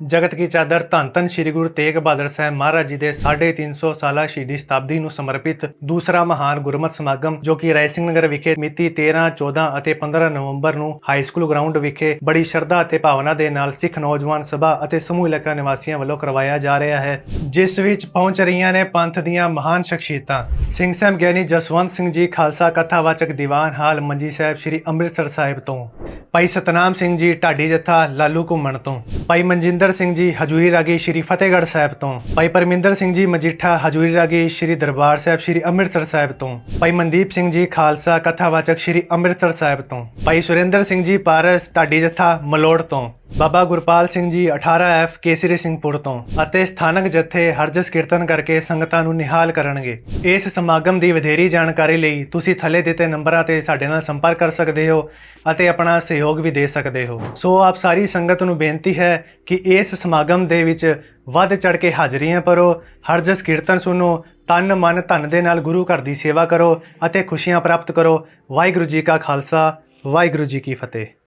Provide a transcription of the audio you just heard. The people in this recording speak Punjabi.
ਜਗਤ ਕੀ ਚਾਦਰ ਧੰਨ ਧੰਨ ਸ੍ਰੀ ਗੁਰੂ ਤੇਗ ਬਹਾਦਰ ਸਾਹਿਬ ਮਹਾਰਾਜ ਜੀ ਦੇ 350 ਸਾਲਾ ਸ਼ਹੀਦੀ ਸ਼ਤਾਬਦੀ ਨੂੰ ਸਮਰਪਿਤ ਦੂਸਰਾ ਮਹਾਨ ਗੁਰਮਤਿ ਸਮਾਗਮ ਜੋ ਕਿ ਰਾਏ ਸਿੰਘ ਨਗਰ ਵਿਖੇ ਮਿਤੀ 13 14 ਅਤੇ 15 ਨਵੰਬਰ ਨੂੰ ਹਾਈ ਸਕੂਲ ਗਰਾਊਂਡ ਵਿਖੇ ਬੜੀ ਸ਼ਰਧਾ ਅਤੇ ਭਾਵਨਾ ਦੇ ਨਾਲ ਸਿੱਖ ਨੌਜਵਾਨ ਸਭਾ ਅਤੇ ਸਮੂਹ ਇਲਾਕਾ ਨਿਵਾਸੀਆਂ ਵੱਲੋਂ ਕਰਵਾਇਆ ਜਾ ਰਿਹਾ ਹੈ, ਜਿਸ ਵਿੱਚ ਪਹੁੰਚ ਰਹੀਆਂ ਨੇ ਪੰਥ ਦੀਆਂ ਮਹਾਨ ਸ਼ਖਸੀਅਤਾਂ। ਸਿੰਘ ਸਾਹਿਬ ਗਿਆਨੀ ਜਸਵੰਤ ਸਿੰਘ ਜੀ, ਖਾਲਸਾ ਕਥਾਵਾਚਕ ਦੀਵਾਨ ਹਾਲ ਮੰਜੀ ਸਾਹਿਬ ਸ੍ਰੀ ਅੰਮ੍ਰਿਤਸਰ ਸਾਹਿਬ ਤੋਂ। ਭਾਈ ਸਤਨਾਮ ਸਿੰਘ ਜੀ ਢਾਡੀ ਜੱਥਾ ਲਾਲੂ ਘੁੰਮਣ ਤੋਂ। ਭਾਈ ਮਨਜਿੰਦਰ ਸਿੰਘ ਜੀ ਹਜੂਰੀ ਰਾਗੀ ਸ਼੍ਰੀ ਫਤਿਹਗੜ੍ਹ ਸਾਹਿਬ ਤੋਂ। ਭਾਈ ਪਰਮਿੰਦਰ ਸਿੰਘ ਜੀ ਮਜੀਠਾ ਹਜੂਰੀ ਰਾਗੀ ਸ਼੍ਰੀ ਦਰਬਾਰ ਸਾਹਿਬ ਸ਼੍ਰੀ ਅੰਮ੍ਰਿਤਸਰ ਸਾਹਿਬ ਤੋਂ। ਭਾਈ ਮਨਦੀਪ ਸਿੰਘ ਜੀ ਖਾਲਸਾ ਕਥਾਵਾਚਕ ਸ਼੍ਰੀ ਅੰਮ੍ਰਿਤਸਰ ਸਾਹਿਬ ਤੋਂ। ਭਾਈ ਸੁਰਿੰਦਰ ਸਿੰਘ ਜੀ ਪਾਰਸ ਢਾਡੀ ਜੱਥਾ ਮਲੋੜ ਤੋਂ। ਬਾਬਾ ਗੁਰਪਾਲ ਸਿੰਘ ਜੀ 18F ਕੇਸਰੀ ਸਿੰਘਪੁਰ ਤੋਂ ਅਤੇ ਸਥਾਨਕ ਜਥੇ ਹਰਜਸ ਕੀਰਤਨ ਕਰਕੇ ਸੰਗਤਾਂ ਨੂੰ ਨਿਹਾਲ ਕਰਨਗੇ। ਇਸ ਸਮਾਗਮ ਦੀ ਵਧੇਰੀ ਜਾਣਕਾਰੀ ਲਈ ਤੁਸੀਂ ਥੱਲੇ ਦਿੱਤੇ ਨੰਬਰਾਂ ਤੇ ਸਾਡੇ ਨਾਲ ਸੰਪਰਕ ਕਰ ਸਕਦੇ ਹੋ ਅਤੇ ਆਪਣਾ ਸਹਿਯੋਗ ਵੀ ਦੇ ਸਕਦੇ ਹੋ। ਸੋ ਆਪ ਸਾਰੀ ਸੰਗਤ ਨੂੰ ਬੇਨਤੀ ਹੈ ਕਿ ਇਸ ਸਮਾਗਮ ਦੇ ਵਿੱਚ ਵੱਧ ਚੜ ਕੇ ਹਾਜ਼ਰੀਆਂ ਭਰੋ, ਹਰਜਸ ਕੀਰਤਨ ਸੁਣੋ, ਤਨ ਮਨ ਧਨ ਦੇ ਨਾਲ ਗੁਰੂ ਘਰ ਦੀ ਸੇਵਾ ਕਰੋ ਅਤੇ ਖੁਸ਼ੀਆਂ ਪ੍ਰਾਪਤ ਕਰੋ। ਵਾਹਿਗੁਰੂ ਜੀ ਕਾ ਖਾਲਸਾ, ਵਾਹਿਗੁਰੂ ਜੀ ਕੀ ਫਤਿਹ।